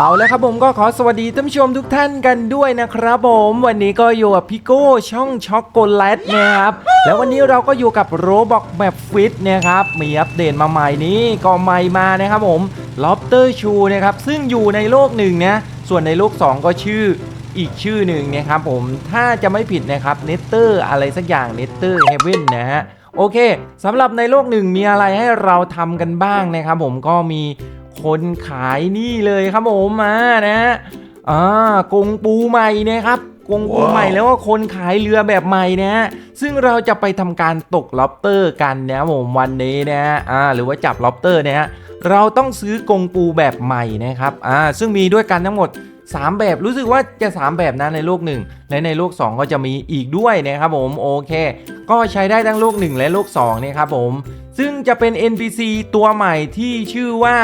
เอาแล้วครับผมก็ขอสวัสดีท่านผู้ชมทุกท่านกันด้วยนะครับผมวันนี้ก็อยู่กับพี่โก้ช่องช็อกโกแลตนะครับแล้ววันนี้เราก็อยู่กับโรบอกแบบฟิตนะครับมีอัปเดตมาใหม่นี้ก็ใหม่มานะครับผมล็อบเตอร์ชูนะครับซึ่งอยู่ในโลกหนึ่งนะส่วนในโลก 2 ก็ชื่ออีกชื่อหนึ่งนะครับผมถ้าจะไม่ผิดนะครับเนตเตอร์อะไรสักอย่างเนตเตอร์เฮเว่นนะฮะโอเคสำหรับในโลกหนึ่งมีอะไรให้เราทำกันบ้างนะครับผมก็มี คนขายนี่เลยครับผมมานะฮะอ่ากงปูใหม่นะครับกงปูใหม่แล้วก็คนขายเรือแบบใหม่นะฮะซึ่งเราจะไปทำการตกล็อบเตอร์กันนะครับผมวันนี้นะฮะอ่าหรือว่าจับล็อบเตอร์นะฮะเราต้องซื้อกงปูแบบใหม่นะครับอ่าซึ่งมีด้วยกันทั้งหมด 3 แบบรู้สึกว่าจะ 3 แบบนะในโลก 1 และในโลก 2 ก็จะมีอีกด้วยนะครับผมโอเค ก็ใช้ได้ทั้งโลก 1 และโลก2นะครับผมซึ่งจะเป็น NPC ตัวใหม่ที่ชื่อว่า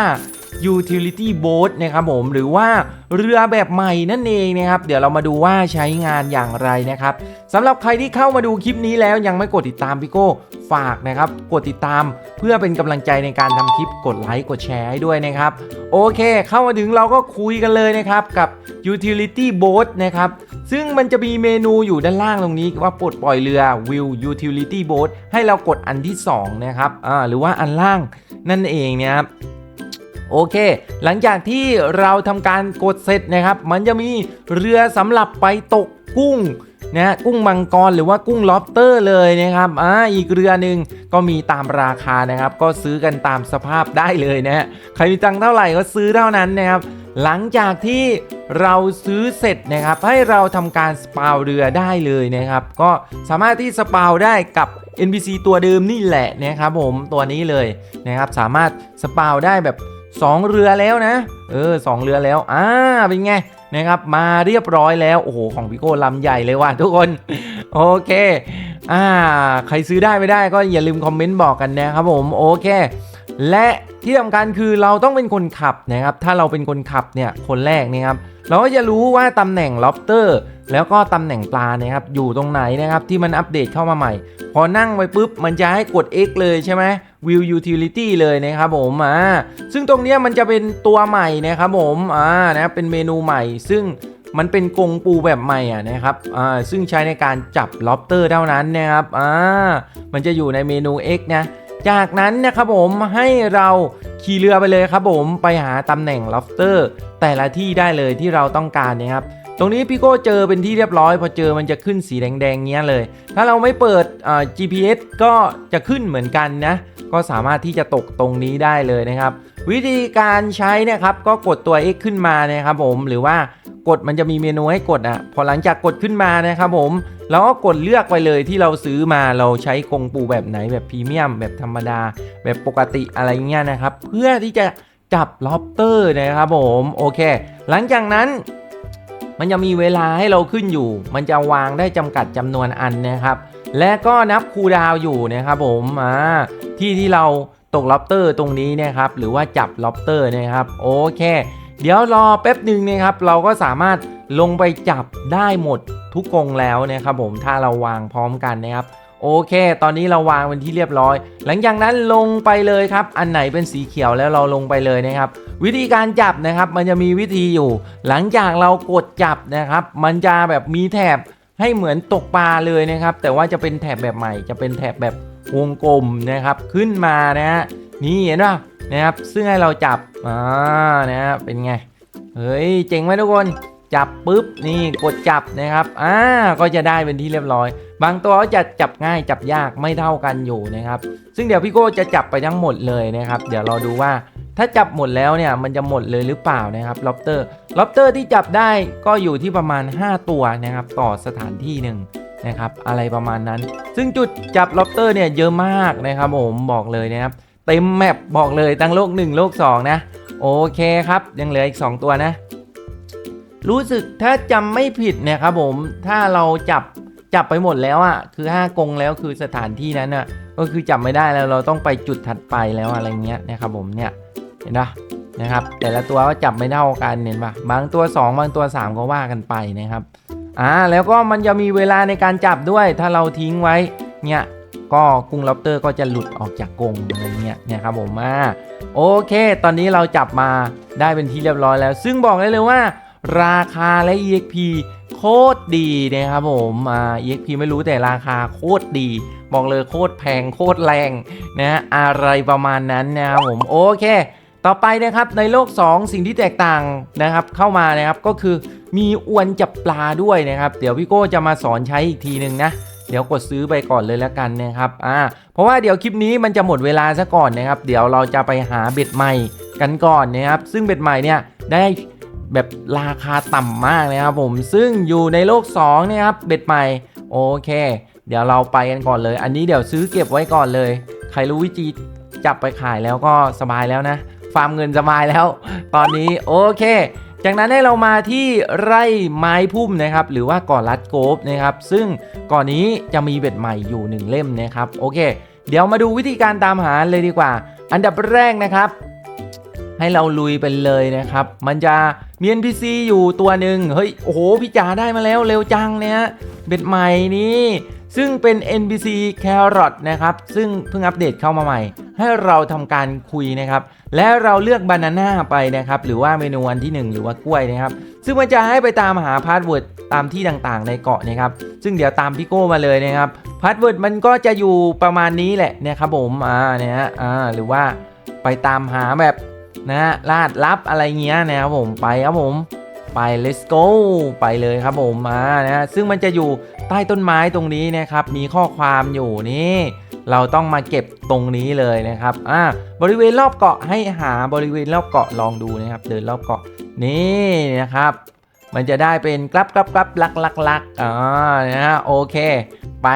Utility Boat นะครับผมหรือว่าเรือแบบใหม่นั่นเองนะครับ เดี๋ยวเรามาดูว่าใช้งานอย่างไรนะครับสำหรับใครที่เข้ามาดูคลิปนี้แล้วยังไม่กดติดตามพี่โก้ฝากนะครับ กดติดตามเพื่อเป็นกำลังใจในการทำคลิปกดไลค์กดแชร์ให้ด้วยนะครับ โอเค เข้ามาถึงเราก็คุยกันเลยนะครับ กับ Utility Boat นะครับ ซึ่งมันจะมีเมนูอยู่ด้านล่างตรงนี้ว่าปลดปล่อยเรือ Will Utility Boat ให้เรากดอันที่ 2 นะครับอ่าหรือว่าอันล่างนั่นเองนะครับ โอเค หลังจากที่เราทำการกดเสร็จนะครับ มันจะมีเรือสำหรับไปตกกุ้งนะฮะกุ้งมังกรหรือว่ากุ้งล็อบเตอร์เลยนะครับอ่าอีกเรือหนึ่งก็มีตามราคานะครับ ก็ซื้อกันตามสภาพได้เลยนะฮะใครมีตังเท่าไหร่ก็ซื้อเท่านั้นนะครับ หลังจากที่เราซื้อเสร็จนะครับ ให้เราทำการสปาวเรือได้เลยนะครับ ก็สามารถที่สปาวได้กับ NPC ตัวเดิมนี่แหละนะครับผมตัวนี้เลยนะครับ สามารถสปาวได้แบบ 2 เรือแล้วนะ เออสองเรือแล้ว อ่า เป็นไงนะครับ มาเรียบร้อยแล้ว โอ้โห ของพี่โก้ลำใหญ่เลยว่ะทุกคน โอเค อ่า ใครซื้อได้ไม่ได้ก็อย่าลืมคอมเมนต์บอกกันนะครับผม โอเค และที่สำคัญคือเราต้องเป็นคนขับนะครับ ถ้าเราเป็นคนขับเนี่ย คนแรกนะครับ เราก็จะรู้ว่าตำแหน่งล็อบสเตอร์ แล้วก็ตำแหน่งปลานะครับอยู่ตรงไหนนะครับที่มันอัปเดตเข้ามาใหม่ พอนั่งไปปุ๊บมันจะให้กด X เลยใช่ไหม View Utility เลยนะครับผมอ่าซึ่งตรงนี้มันจะเป็นตัวใหม่นะครับผมอ่านะเป็นเมนูใหม่ ซึ่งมันเป็นกรงปูแบบใหม่อะนะครับอ่าซึ่งใช้ในการจับล็อบเตอร์เท่านั้นนะครับอ่ามันจะอยู่ในเมนู X นะจากนั้นนะครับผมให้เราขี่เรือไปเลยครับผมไปหาตำแหน่งล็อบเตอร์แต่ละที่ได้เลยที่เราต้องการนะครับ ตรงนี้พี่โก้เจอเป็นที่เรียบร้อย พอเจอมันจะขึ้นสีแดงๆเงี้ยเลย ถ้าเราไม่เปิดอ่า GPS ก็จะขึ้นเหมือนกันนะ ก็สามารถที่จะตกตรงนี้ได้เลยนะครับ วิธีการใช้นะครับก็กดตัว X ขึ้นมานะครับผมหรือว่ากดมันจะมีเมนูให้กดอะพอหลังจากกดขึ้นมานะครับผมเราก็กดเลือกไปเลยที่เราซื้อมาเราใช้กงปูแบบไหนแบบพรีเมียม แบบธรรมดา แบบปกติอะไรเงี้ยนะครับ เพื่อที่จะจับล็อบเตอร์นะครับผมโอเค หลังจากนั้น มันจะมีเวลาให้เราขึ้นอยู่ มันจะวางได้จำกัดจำนวนอันนะครับ และก็นับคูดาวอยู่นะครับผมอ่าที่ที่เราตกล็อบเตอร์ตรงนี้นะครับ หรือว่าจับล็อบเตอร์นะครับโอเค เดี๋ยวรอแป๊บหนึ่งนะครับ เราก็สามารถลงไปจับได้หมดทุกกรงแล้วนะครับผมถ้าเราวางพร้อมกันนะครับ โอเค ตอนนี้เราวางเป็นที่เรียบร้อย หลังจากนั้นลงไปเลยครับ อันไหนเป็นสีเขียวแล้วเราลงไปเลยนะครับ วิธีการจับนะครับ มันจะมีวิธีอยู่ หลังจากเรากดจับนะครับ มันจะแบบมีแถบให้เหมือนตกปลาเลยนะครับ แต่ว่าจะเป็นแถบแบบใหม่ จะเป็นแถบแบบวงกลมนะครับ ขึ้นมานะฮะ นี่เห็นป่ะนะครับ ซึ่งให้เราจับ อ่า นะฮะเป็นไง เฮ้ย เจ๋งไหมทุกคน จับปุ๊บนี่กดจับนะครับอ่าก็จะได้เป็นที่เรียบร้อย บางตัวจะจับง่ายจับยากไม่เท่ากันอยู่นะครับ ซึ่งเดี๋ยวพี่โก้จะจับไปทั้งหมดเลยนะครับ เดี๋ยวเราดูว่าถ้าจับหมดแล้วเนี่ยมันจะหมดเลยหรือเปล่านะครับล็อบเตอร์ล็อบเตอร์ที่จับได้ก็อยู่ที่ประมาณ 5 ตัวนะครับต่อสถานที่หนึ่งนะครับอะไรประมาณนั้น ซึ่งจุดจับล็อบเตอร์เนี่ยเยอะมากนะครับผมบอกเลยนะครับเต็มแมปบอกเลยตั้งโลก 1 โลก 2 นะ โอเคครับ ยังเหลืออีก 2 ตัวนะ รู้สึกถ้าจำไม่ผิดเนี่ยครับผมถ้าเราจับจับไปหมดแล้วอะ่ะคือ5กงแล้วคือสถานที่นั้นอะก็คือจับไม่ได้แล้วเราต้องไปจุดถัดไปแล้วอะไรเงี้ยนะครับผมเนี่ยเห็นปะนะครับ แต่ละตัวก็จับไม่เท่ากันเห็นปะบางตัว 2 บางตัว 3 ก็ว่ากันไปนะครับอ่าแล้วก็มันจะมีเวลาในการจับด้วย ถ้าเราทิ้งไว้เนี่ยก็กุ้งล็อบเตอร์ก็จะหลุดออกจากกรงอะไรเงี้ยนี่ยครับผมอ่าโอเค ตอนนี้เราจับมาได้เป็นที่เรียบร้อยแล้ว ซึ่งบอกได้เลยว่า ราคาและ EXP โคตรดีนะครับผมอ่า EXP ไม่รู้แต่ราคาโคตรดี บอกเลยโคตรแพงโคตรแรงนะอะไรประมาณนั้นนะครับผมโอเค ต่อไปนะครับในโลก 2 สิ่งที่แตกต่างนะครับเข้ามานะครับก็คือมีอวนจับปลาด้วยนะครับ เดี๋ยวพี่โก้จะมาสอนใช้อีกทีหนึ่งนะเดี๋ยวกดซื้อไปก่อนเลยแล้วกันนะครับ อ่า เพราะว่าเดี๋ยวคลิปนี้มันจะหมดเวลาซะก่อนนะครับ เดี๋ยวเราจะไปหาเบ็ดใหม่กันก่อนนะครับ ซึ่งเบ็ดใหม่เนี่ยได้ แบบราคาต่ำมากนะครับผมซึ่งอยู่ในโลก2เนี่ยครับเบ็ดใหม่โอเค เดี๋ยวเราไปกันก่อนเลย อันนี้เดี๋ยวซื้อเก็บไว้ก่อนเลย ใครรู้วิธีจับไปขายแล้วก็สบายแล้วนะฟาร์มเงินสบายแล้ว ตอนนี้โอเค จากนั้นให้เรามาที่ไร่ไม้พุ่มนะครับ หรือว่าก่อรัดโกบนะครับซึ่งก่อนนี้จะมีเบ็ดใหม่อยู่หนึ่งเล่มนะครับโอเค เดี๋ยวมาดูวิธีการตามหาเลยดีกว่า อันดับแรกนะครับ ให้เราลุยไปเลยนะครับ มันจะมี NPC อยู่ตัวหนึ่งเฮ้ย โอ้โห พี่จ๋าได้มาแล้วเร็วจังเนี่ยเบ็ดใหม่นี่ซึ่งเป็น NPC Carrot นะครับ ซึ่งเพิ่งอัปเดตเข้ามาใหม่ ให้เราทำการคุยนะครับ และเราเลือกบานาน่าไปนะครับ หรือว่าเมนูอันที่ 1 หรือว่ากล้วยนะครับ ซึ่งมันจะให้ไปตามหาพาสเวิร์ดตามที่ต่างๆ ในเกาะนะครับ ซึ่งเดี๋ยวตามพี่โก้มาเลยนะครับ พาสเวิร์ดมันก็จะอยู่ประมาณนี้แหละนะครับผม อ่า เนี่ยอ่า หรือว่าไปตามหาแบบ นะฮะลาดลับอะไรเงี้ยนะครับผมไปครับผมไป let's go ไปเลยครับผมมานะฮะซึ่งมันจะอยู่ใต้ต้นไม้ตรงนี้นะครับ มีข้อความอยู่นี่เราต้องมาเก็บตรงนี้เลยนะครับอ่าบริเวณรอบเกาะให้หาบริเวณรอบเกาะลองดูนะครับ เดินรอบเกาะนี่นะครับ มันจะได้เป็นกลับกลับกลับลักลักลักอ่านะฮะโอเค ไป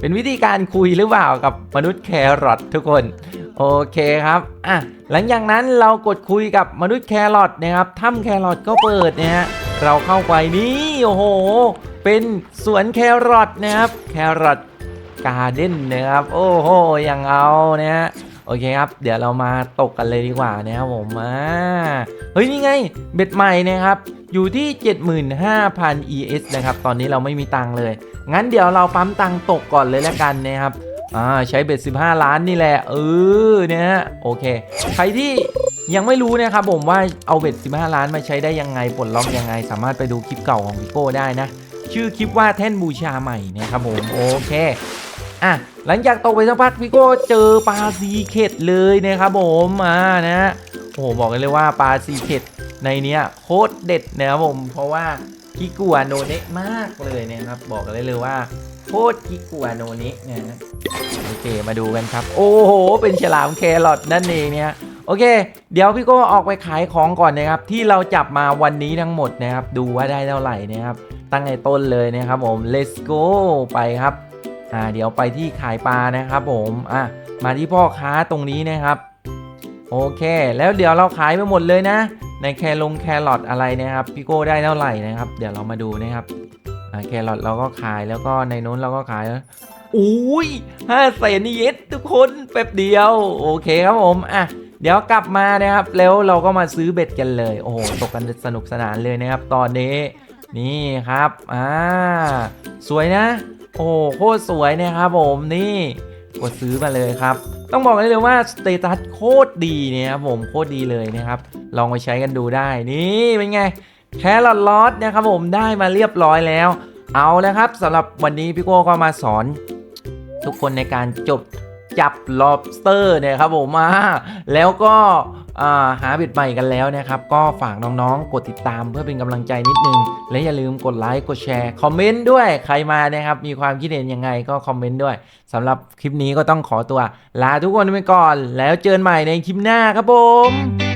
เป็นวิธีการคุยหรือเปล่ากับมนุษย์แครอททุกคน โอเคครับ อะ หลังจากนั้นเรากดคุยกับมนุษย์แครอทนะครับถ้ำแครอทก็เปิดนะฮะ เราเข้าไปนี่ โอ้โห เป็นสวนแครอทนะครับ แครอทการ์เด้นนะครับ โอ้โห อยังเอานะฮะ โอเคครับ เดี๋ยวเรามาตกกันเลยดีกว่านะครับผมอ่าเฮ้ย นี่ไง เบ็ดใหม่นะครับ อยู่ที่ 75,000 ES นะครับ ตอนนี้เราไม่มีตังค์เลย งั้นเดี๋ยวเราปั๊มตังค์ตกก่อนเลยแล้วกันนะครับ อ่าใช้เบ็ด15 ล้านนี่แหละ เออเนี่ยฮะโอเค ใครที่ยังไม่รู้นะครับผมว่าเอาเบ็ด15 ล้านมาใช้ได้ยังไงปลดล็อกยังไง สามารถไปดูคลิปเก่าของพี่โก้ได้นะ ชื่อคลิปว่าแท่นบูชาใหม่นะครับผมโอเคอะหลังจากตกไปสักพักพี่โก้เจอปลาซีเข็ดเลยนะครับผมอ่านะฮะโอ้โหบอกกันเลยว่าปลาซีเข็ดในเนี้ยโคตรเด็ดนะครับผมเพราะว่าขี้กลัวโนเนะมากเลยนะครับบอกกันเลยเลยว่า โคตรขี้กลัวโนเนะนะฮะโอเคมาดูกันครับ โอ้โห เป็นฉลามแครอทนั่นเองเนี่ยโอเค เดี๋ยวพี่โก้ออกไปขายของก่อนนะครับ ที่เราจับมาวันนี้ทั้งหมดนะครับ ดูว่าได้เท่าไหร่นะครับ ตั้งในต้นเลยนะครับผม let's go ไปครับอ่าเดี๋ยวไปที่ขายปลานะครับผมอะมาที่พ่อค้าตรงนี้นะครับโอเค แล้วเดี๋ยวเราขายไปหมดเลยนะ ในแคลงแครอทอะไรนะครับพี่โก้ได้เท่าไหร่นะครับ เดี๋ยวเรามาดูนะครับ แครอทเราก็ขายแล้วก็ในนู้นเราก็ขายแล้วอุ้ยห้าแสนเยสทุกคนแป๊บเดียว โอเคครับผมอะเดี๋ยวกลับมานะครับ แล้วเราก็มาซื้อเบ็ดกันเลย โอ้โหตกกันสนุกสนานเลยนะครับ ตอนนี้นี่ครับอ่าสวยนะ โอ้โหโคตรสวยนะครับผมนี่กดซื้อมาเลยครับ ต้องบอกเลยว่าสเตตัสโคตรดีเนี่ยครับผมโคตรดีเลยนะครับ ลองไปใช้กันดูได้นี่เป็นไง แครอทลอสนะครับผมได้มาเรียบร้อยแล้ว เอาแล้วครับสำหรับวันนี้พี่โก้ก็มาสอน ทุกคนในการจบจับ lobster เนี่ยครับผมมาแล้วก็หาบ็ดใหม่กันแล้วนะครับ ก็ฝากน้องๆ กดติดตามเพื่อเป็นกำลังใจนิดนึง และอย่าลืมกดไลค์กดแชร์คอมเมนต์ด้วยใครมานะครับ มีความคิดเห็นยังไงก็คอมเมนต์ด้วยสำหรับคลิปนี้ก็ต้องขอตัว ลาทุกคนไปก่อน แล้วเจอกันใหม่ในคลิปหน้าครับผม